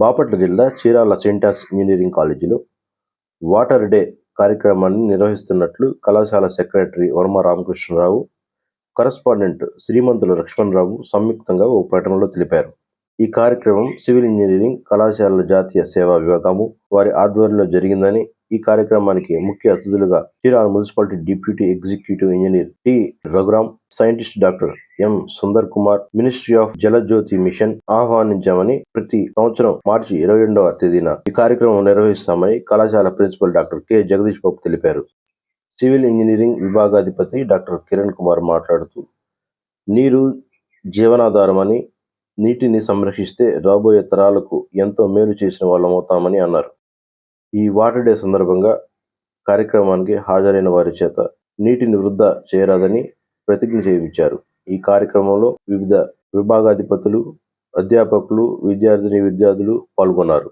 బాపట్ల జిల్లా చీరాల సెయింటాస్ ఇంజనీరింగ్ కాలేజీలో water day కార్యక్రమాన్ని నిర్వహిస్తున్నట్లు కళాశాల సెక్రటరీ వర్మ రామకృష్ణరావు కరస్పాండెంట్ శ్రీమంతుల లక్ష్మణరావు సంయుక్తంగా ఓ ప్రకటనలో తెలిపారు. ఈ కార్యక్రమం సివిల్ ఇంజనీరింగ్ కళాశాలల జాతీయ సేవా విభాగము వారి ఆధ్వర్యంలో జరిగిందని ఈ కార్యక్రమానికి ముఖ్య అతిథులుగా Chirala municipality deputy executive engineer T Raghuram scientist doctor M Sundar Kumar ministry of Jalajyothi mission ఆహ్వానించామని ప్రతి సంవత్సరం మార్చి ఇరవై రెండవ తేదీన ఈ కార్యక్రమం నిర్వహిస్తామని కళాశాల principal doctor K Jagadish Babu తెలిపారు. సివిల్ ఇంజనీరింగ్ విభాగాధిపతి డాక్టర్ కిరణ్ కుమార్ మాట్లాడుతూ నీరు జీవనాధారమని నీటిని సంరక్షిస్తే రాబోయే తరాలకు ఎంతో మేలు చేసిన వాళ్ళమవుతామని అన్నారు. ఈ వాటర్ డే సందర్భంగా కార్యక్రమానికి హాజరైన వారి చేత నీటిని వృద్ధా చేయరాదని ప్రతిజ్ఞ చేయించారు. ఈ కార్యక్రమంలో వివిధ విభాగాధిపతులు అధ్యాపకులు విద్యార్థిని విద్యార్థులు పాల్గొన్నారు.